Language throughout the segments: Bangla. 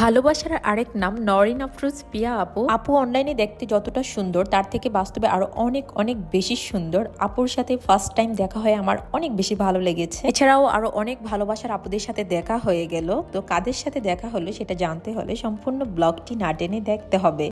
ভালোবাসার আরেক নাম নরিন আফরোজ পিয়া আপু। আপু অনলাইনে দেখতে যতটা সুন্দর তার থেকে বাস্তবে আরও অনেক অনেক বেশি সুন্দর। আপুর সাথে ফার্স্ট টাইম দেখা হয়ে আমার অনেক বেশি ভালো লেগেছে। এছাড়াও আরও অনেক ভালোবাসার আপুদের সাথে দেখা হয়ে গেল। তো কাদের সাথে দেখা হলো সেটা জানতে হলে সম্পূর্ণ ব্লগটি না টেনে দেখতে হবে.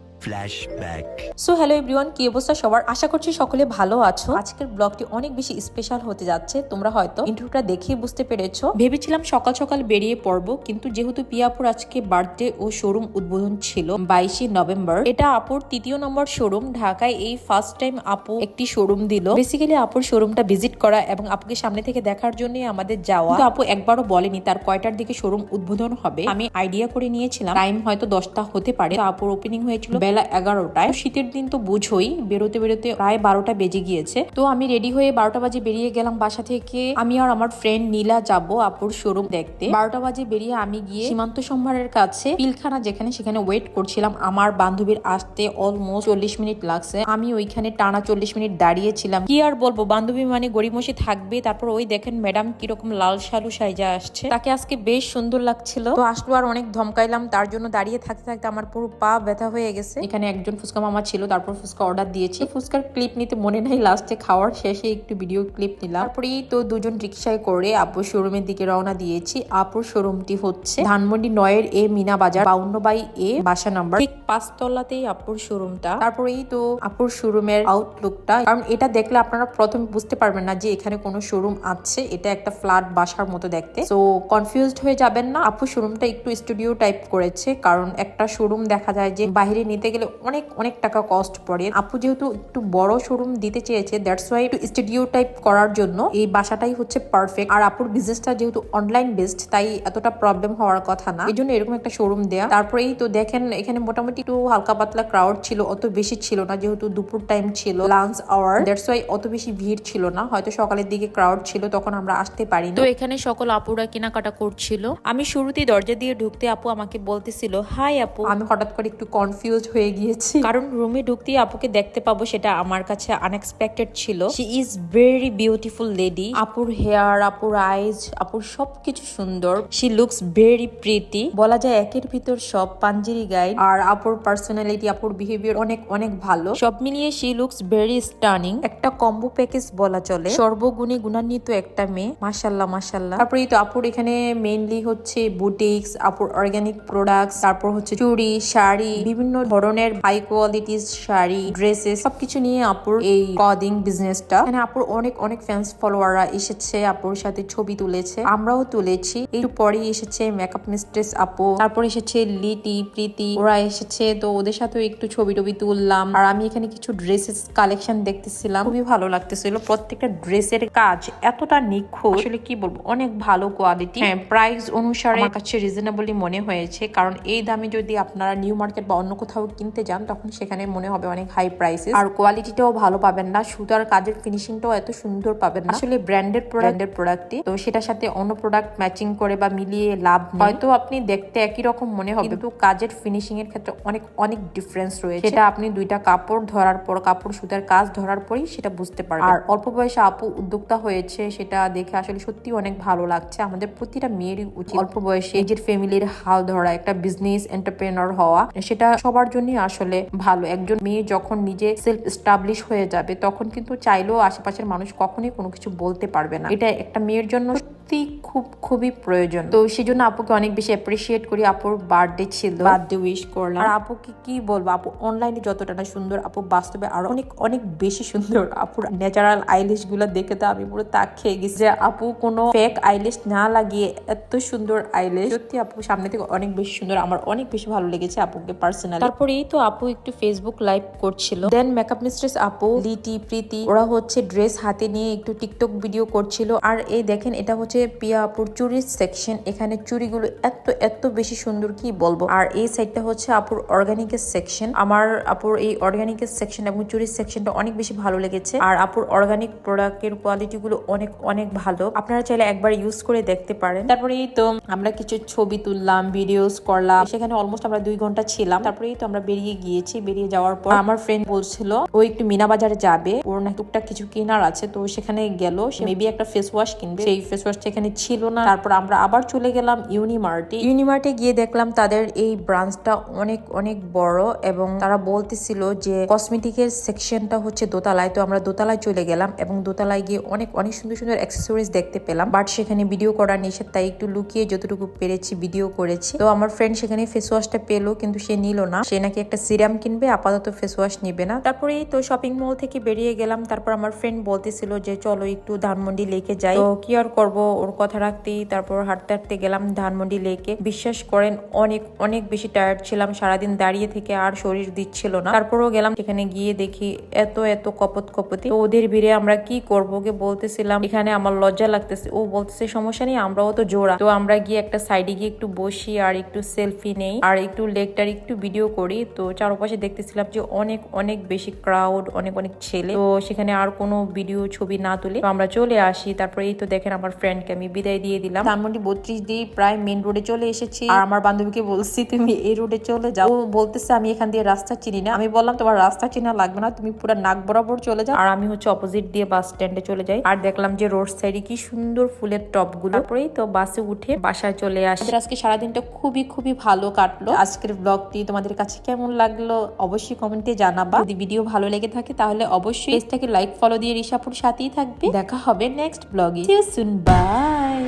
সো হ্যালো এভরিওয়ান কি অবস্থা সবার? আশা করছি সকলে ভালো আছো। আজকের ব্লগটি অনেক বেশি স্পেশাল হতে যাচ্ছে তোমরা হয়তো ইন্টারভিউটা দেখেই বুঝতে পেরেছ। ভেবেছিলাম সকাল সকাল বেরিয়ে পড়ব কিন্তু যেহেতু পিয়াপুর আজকে বার্থডে ও শোরুম উদ্বোধন ছিল বাইশে নভেম্বর। এটা আপুর তৃতীয় নম্বর শোরুম। ঢাকায় এই ফার্স্ট টাইম আপু একটি শোরুম দিল। বেসিক্যালি আপুর শোরুমটা ভিজিট করা এবং আপুকে সামনে থেকে দেখার জন্য আমাদের যাওয়া। আপু একবারও বলেনি তার কয়টার দিকে শোরুম উদ্বোধন হবে। আমি আইডিয়া করে নিয়েছিলাম। টাইম হয়তো দশটা হতে পারে। আপুর ওপেনিং হয়েছিল বেলা এগারোটায়। শীতের দিন তো বুঝোই। বেরোতে বেরোতে প্রায় বারোটা বেজে গিয়েছে। তো আমি রেডি হয়ে বারোটা বাজে বেরিয়ে গেলাম বাসা থেকে। আমি আর আমার ফ্রেন্ড নীলা যাব আপুর শোরুম দেখতে। বারোটা বাজে বেরিয়ে আমি গিয়ে সীমান্ত সম্ভারের কাছে পিলখানা যেখানে সেখানে ওয়েট করছিলাম। আমার বান্ধবীর আসতে অলমোস্ট চল্লিশ মিনিট লাগছে। আমি ওইখানে টানা চল্লিশ মিনিট দাঁড়িয়েছিলাম। কি আর বলব? বান্ধবী মানে গরিমসি থাকবে। তারপর ওই দেখেন ম্যাডাম কীরকম লাল সালু সাইজা আসছে। তাকে আজকে বেশ সুন্দর লাগছিল। তো আসলো আর অনেক ধমকাইলাম। তার জন্য দাঁড়িয়ে থাকতে থাকতে আমার পুরো পা ব্যথা হয়ে গেছে। এখানে একজন ফুচকা মামা ছিল। তারপর ফুচকা অর্ডার দিয়েছি। ফুচকার ক্লিপ নিতে মনে নাই। লাস্টে খাওয়ার শেষে একটু ভিডিও ক্লিপ নিলাম। তারপরেই তো দুজন রিক্সায় করে আপুর শোরুমের দিকে রওনা দিয়েছি। আপুর শোরুমটি হচ্ছে ধানমন্ডি নয়ের এ মিনা বাজার বাউন্ন বাই এ বাসা নাম্বার। ঠিক পাঁচতলাতেই আপুর শোরুমটা। তারপরেই তো আপুর শোরুমের আউটলুকটা কারণ এটা দেখলে আপনারা প্রথমে বুঝতে পারবেন না যে এখানে কোনো শোরুম আছে। এটা একটা ফ্ল্যাট বাসার মতো দেখতে। তো কনফিউজড হয়ে যাবেন না। আপু শোরুমটা একটু স্টুডিও টাইপ করেছে। কারণ একটা শোরুম দেখা যায় যে বাইরে নিতে গেলে অনেক অনেক টাকা কস্ট পড়ে। আপু যেহেতু একটু বড় শোরুম দিতে চেয়েছে দ্যাটস ওয়াই একটু স্টুডিও টাইপ করার জন্য এই বাসাটাই হচ্ছে পারফেক্ট আর আপুর বিজনেসটা যেহেতু অনলাইন বেসড তাই এতটা প্রবলেম হওয়ার কথা না। এই জন্য এরকম একটা শোরুম দেয়া। তারপরেই তো দেখেন এখানে মোটামুটি একটু হালকা পাতলা ক্রাউড ছিল অত বেশি ছিল না যেহেতু দুপুর টাইম ছিল লাঞ্চ আওয়ার দ্যাটস ওয়াই অত বেশি ভিড় ছিল না। হয়তো সকালের দিকে ক্রাউড ছিল তখন আমরা আসতে পারি তো এখানে সকল আপুরা কেনাকাটা করছিল। আমি শুরুতেই দরজা দিয়ে ঢুকতে আপু আমাকে বলতেছিল হাই আপু। আমি হঠাৎ করে একটু কনফিউজ হয়ে গিয়েছি। কারণ রুমে ঢুকতেই আপুকে দেখতে পাবো সেটা আমার কাছে আনএক্সপেক্টেড ছিল। She is very beautiful lady আপুর হেয়ার আপুর আইজ আপুর সবকিছু সুন্দর। শি লুকস ভেরি প্রিটি বলা যায় একের ভিতর সব পাঞ্জেরি গাইড আর আপুর পার্সোনালিটি আপুর বিহেভিয়ার অনেক অনেক ভালো। সব মিলিয়ে শি লুকস ভেরি স্টানিং একটা কম্বো প্যাকেজ বলা চলে। সর্বগুণে গুণান্বিত একটা মেয়ে। মাসাল্লাহ মাসাল্লাহ তারপরে তো আপুর এখানে মেইনলি হচ্ছে বুটিক্স আপুর অর্গানিক প্রোডাক্টস তারপর হচ্ছে চুড়ি, শাড়ি, বিভিন্ন ধরনের হাই কোয়ালিটিস শাড়ি ড্রেসেস সবকিছু নিয়ে আপুর এই কদিং বিজনেসটা মানে আপুর অনেক অনেক ফ্যান্স ফলোয়াররা এসেছে, আপুর সাথে ছবি তুলেছে। আমরাও তুলেছি। একটু পরেই এসেছে মেকআপ মিস্ট্রেস আপু। তারপর এসেছে লিটি, প্রীতি, ওরা এসেছে। তো ওদের সাথেও একটু ছবি টবি তুললাম। আর আমি এখানে কিছু ড্রেসেস কালেকশন দেখতেছিলাম। খুবই ভালো লাগতেছিল। প্রত্যেকটা ড্রেসের কাজ এতটা নিখুঁত। আসলে কি বলব, অনেক ভালো কোয়ালিটি হ্যাঁ প্রাইস অনুসারে আমার কাছে রিজনেবলি মনে হয়েছে। কারণ এই দামে যদি আপনারা নিউ মার্কেট বা অন্য কোথাও কিনতে যান, তখন সেখানে মনে হবে অনেক হাই প্রাইসেস আর কোয়ালিটিটাও ভালো পাবেন না। সুতার কাজের ফিনিশিংটাও এত সুন্দর পাবেন না। আসলে ব্র্যান্ডেড ব্র্যান্ডের প্রোডাক্টই তো সেটার সাথে অন্য প্রোডাক্ট ম্যাচিং করে বা মিলিয়ে লাভ। হয়তো আপনি দেখতে একই রকম মনে হবে। কিন্তু কাজের ফিনিশিং এর ক্ষেত্রে অনেক অনেক ডিফারেন্স রয়েছে। সেটা আপনি দুইটা কাপড় ধরার পর কাপড় সুতার কাজ ধরার পরই সেটা বুঝতে পারবেন। আর অল্প বয়সে আপু উদ্যোক্তা হয়েছে সেটা দেখে আসলে সত্যি অনেক ভালো লাগছে। আমাদের প্রতিটা মেয়েরই উচিত অল্প বয়সে নিজের ফ্যামিলির হাল ধরা একটা বিজনেস এন্টারপ্রেনার হওয়া সেটা সবার জন্যই আসলে ভালো। একজন মেয়ে যখন নিজে সেলফ এস্টাবলিশ হয়ে যাবে তখন কিন্তু চাইলেও আশেপাশের মানুষ কখনোই কোনো কিছু বলতে পারবে না। এটা একটা মেয়ের জন্য সত্যি খুব খুবই প্রয়োজন। তো সেই জন্য আপুকে অনেক বেশি অ্যাপ্রিসিয়েট করি আপুর বার্থডে ছিল। বার্থডে উইশ করলাম। আর আপুকে কি বলব আপু অনলাইনে যতটা না সুন্দর আপু বাস্তবে আরও অনেক অনেক বেশি সুন্দর। আপুর ন্যাচারাল আইলিশগুলো দেখে তো আমি পুরো তাক খেয়ে গেছি। যে আপু কোনো ফেক আইলিশ না লাগিয়ে এত সুন্দর আইলিশ সত্যি আপু সামনে থেকে অনেক বেশি সুন্দর আমার অনেক বেশি ভালো লেগেছে আপুকে পার্সোনাল তারপরেই তো আপু একটু ফেসবুক লাইভ করছিল। দেন মেকআপ মিস্ট্রেস আপু লিটি প্রীতি ওরা হচ্ছে ড্রেস হাতে নিয়ে একটু টিকটক ভিডিও করছিল। আর এই দেখেন এটা হচ্ছে পিয়া আপুর চুরির সেকশন এখানে চুড়িগুলো এত এত বেশি সুন্দর কি বলব? আর এই সাইডটা হচ্ছে আপুর অর্গানিকের সেকশন আমার আপুর এই অর্গানিকের সেকশন এবং চুরির সেকশনটা অনেক বেশি ভালো লেগেছে। আর আপুর অর্গানিক প্রোডাক্টের কোয়ালিটি গুলো অনেক অনেক ভালো। আপনারা চাইলে একবার ইউজ করে দেখতে পারেন। তারপরে এই তো আমরা কিছু ছবি তুললাম ভিডিওস করলাম। সেখানে অলমোস্ট আমরা দুই ঘণ্টা ছিলাম। তারপরেই তো আমরা বেরিয়ে গিয়েছি। বেরিয়ে যাওয়ার পর আমার ফ্রেন্ড বলছিল, ও একটু মিনা বাজারে যাবে। ওর না টুকটাক কিছু কেনার আছে। তো সেখানে গেল। সে মেবি একটা ফেস ওয়াশ কিনবে। সেই ফেস ওয়াশটা সেখানে ছিল না। তারপর আমরা আবার চলে গেলাম ইউনিমার্টে ইউনিমার্টে গিয়ে দেখলাম তাদের এই ব্রাঞ্চটা অনেক অনেক বড় এবং তারা বলতেছিল যে কসমেটিকের সেকশনটা হচ্ছে দোতলায়। তো আমরা দোতলায় চলে গেলাম এবং দোতলায় গিয়ে অনেক অনেক সুন্দর সুন্দর অ্যাক্সেসরিজ দেখতে পেলাম। বাট সেখানে ভিডিও করা নিষেধ, তাই একটু লুকিয়ে যতটুকু পেরেছি ভিডিও করেছি। তো আমার ফ্রেন্ড সেখানে ফেস ওয়াশটা পেল, কিন্তু সে নিল না। সে নাকি একটা সিরাম কিনবে, আপাতত ফেস ওয়াশ নিবে না। তারপরে এই তো শপিং মল থেকে বেরিয়ে গেলাম। তারপর আমার ফ্রেন্ড বলতেছিল যে, চলো একটু ধানমন্ডি লেকে যাই। তো কি আর করব? ওর কথা রাখতেই তারপর হাঁটতে হাঁটতে গেলাম ধানমন্ডি লেকে। বিশ্বাস করেন, অনেক অনেক বেশি টায়ার্ড ছিলাম, সারাদিন দাঁড়িয়ে থেকে আর শরীর দিচ্ছিল না। তারপরও গেলাম, সেখানে গিয়ে দেখি এত এত কপত, কপতি। ওদের ভিড়ে আমরা কি করব কে বলতেছিলাম, এখানে আমার লজ্জা লাগতেছে। ও বলতেছে, সমস্যা নেই, আমরাও তো জোড়া। তো আমরা গিয়ে একটা সাইডে গিয়ে একটু বসি আর একটু সেলফি নেই, আর একটু লেকটার একটু ভিডিও করি। তো চারপাশে দেখতেছিলাম যে অনেক অনেক বেশি ক্রাউড অনেক অনেক ছেলে। তো সেখানে আর কোনো ভিডিও ছবি না তুলে। আমরা চলে আসি, তারপরে এই তো দেখেন আমার ফ্রেন্ডকে আমি বিদায় দিয়ে দিলাম। ধানমন্ডি বত্রিশ দিয়ে প্রায় মেন রোডে চলে এসেছি। আর আমার বান্ধবীকে বলছি তুমি এই রোডে চলে যাও। বলতেছে আমি এখান দিয়ে রাস্তা চিনি না। আমি বললাম তোমার রাস্তা চিনা লাগবে না তুমি পুরো নাক বরাবর চলে যাও। আর আমি হচ্ছে অপোজিট দিয়ে বাস স্ট্যান্ডে চলে যাই। আর দেখলাম যে রোড সাইডে কি সুন্দর ফুলের টপগুলো তারপরেই তো বাসে উঠে বাসায় চলে আসি। আজকে সারাদিনটা খুবই খুবই ভালো কাটলো। আজকের ব্লগটি তোমাদের কাছে কেমন লাগল অবশ্যই কমেন্টে জানাবা। যদি ভিডিও ভালো লেগে থাকে তাহলে অবশ্যই পেজটাকে লাইক ফলো দিয়ে রিসাপুর সাথেই থাকবে। দেখা হবে নেক্সট ব্লগে সুন বাই